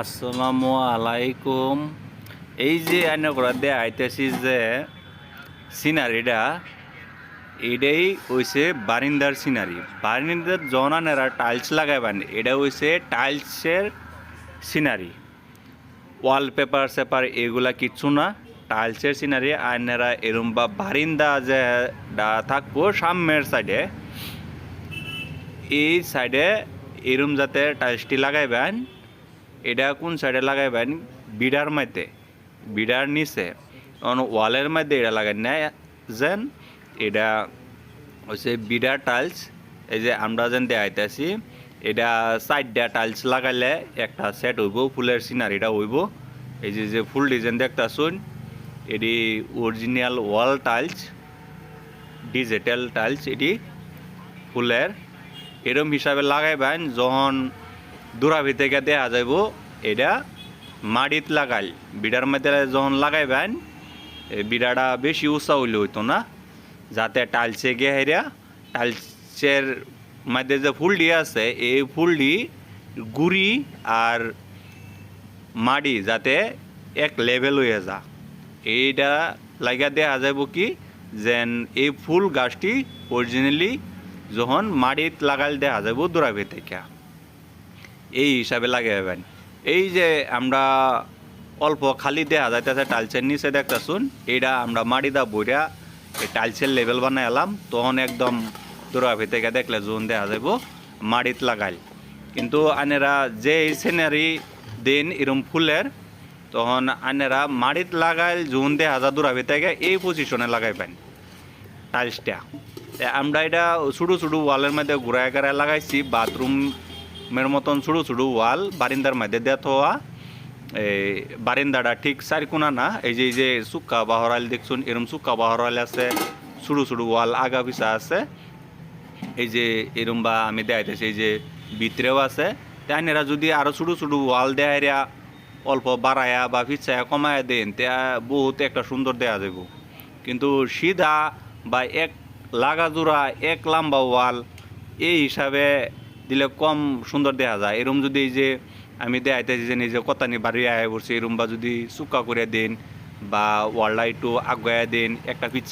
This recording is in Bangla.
আসসালামু আলাইকুম। এই যে আইন করা দেয়া আইতেছি যে সিনারিটা, এটাই হইছে বারিন্দার সিনারি। বারিন্দার জনানেরা টাইলস লাগাইবান, এটা হইছে টাইলসের সিনারি। ওয়ালপেপার সেপার এগুলা কিচ্ছু না, টাইলসের সিনারি। আইনেরা এরম বা বারিন্দা যে থাকব সামনের সাইডে, এই সাইডে এরম যাতে টাইলসটি লাগাইবেন। এটা কোন সাইডে লাগাইবেন? বিডার মধ্যে। বিডার নিচে। ওয়ালের মধ্যে এটা লাগাই না যেন এটা হচ্ছে বিডার টাইলস এই যে আমরা যেন দেখাইতেছি, এটা সাইডটা টাইলস লাগাইলে একটা সেট হইব, ফুলের সিনারিটা হইব। এই যে যে ফুল ডিজাইন দেখতাছুন, এটি original wall tiles digital tiles এটি ফুলের। এরম হিসাবে লাগাইবেন, যখন দূরাভি থেকে দেখা যাইব, এটা মাটিত লাগাইল। বিড়ার মধ্যে যখন লাগাইবেন এই বিড়াটা বেশি উঁচা হইলে হইতো না, যাতে টাইলসে গিয়ে হেরা টাইলসের মধ্যে যে ফুলটি আছে, এই ফুলটি গুড়ি আর মাড়ি যাতে এক লেভেল হয়ে যা। এইটা লাগা দেখা যাব কি, যেন এই ফুল গাছটি অরিজিনালি যখন মাটিত লাগাল দেখা যাব দূরাভি থেকে। এই হিসাবে লাগাইবেন। এই যে আমরা অল্প খালি দেখা যাইতেছে টাইলসের নিচে দেখতেছুন এইটা আমরা মাটিদা বইরা এই টাইলসের লেভেল বানাই এলাম, তখন একদম দূরাভি থেকে দেখলে জোন দেখা যাব মাটিত লাগাইল। কিন্তু আনেরা যে সিনারি দিন এরম ফুলের, তখন আনেরা মাটিত লাগাইল, জোন দেখা যা দূরাভি থেকে এই পজিশনে লাগাইবেন টাইলসটা। আমরা এটা ছোটো ছোটো ওয়ালের মধ্যে ঘুরায় ঘুরায় লাগাইছি বাথরুমের মতন ছোটো ছোটো ওয়াল, বারিন্দার মধ্যে দেওয়া থোয়া। এই বারিন্দাটা ঠিক চারি কোনা না, এই যে এই যে সুক্কা বাহরাইল দেখছুন, এরম সুক্কা বাহরাইল আছে ছোটো ছোটো ওয়াল, আগা পিছা আছে। এই যে, এরম বা আমি দেখাইতেছি, এই যে, ভিতরেও আছে। তাইনেরা যদি আরও ছোটো ছোটো ওয়াল দেয়া অল্প বাড়ায়া বা ফিচায়া কমায়া দেন, তা বহুত একটা সুন্দর দেয়া যাব কিন্তু সিধা বা এক লাগা জোড়া এক লম্বা ওয়াল, এই হিসাবে দিলে কম সুন্দর দেখা যায়। এরম যদি এই যে আমি দেখাইতেছি যে নিজে কতানি বাড়ি আয় পড়ছে, এরম বা যদি চুকা করে দেন বা ওয়ার্ল্ড একটু আগুয়া দেন, একটা পিছ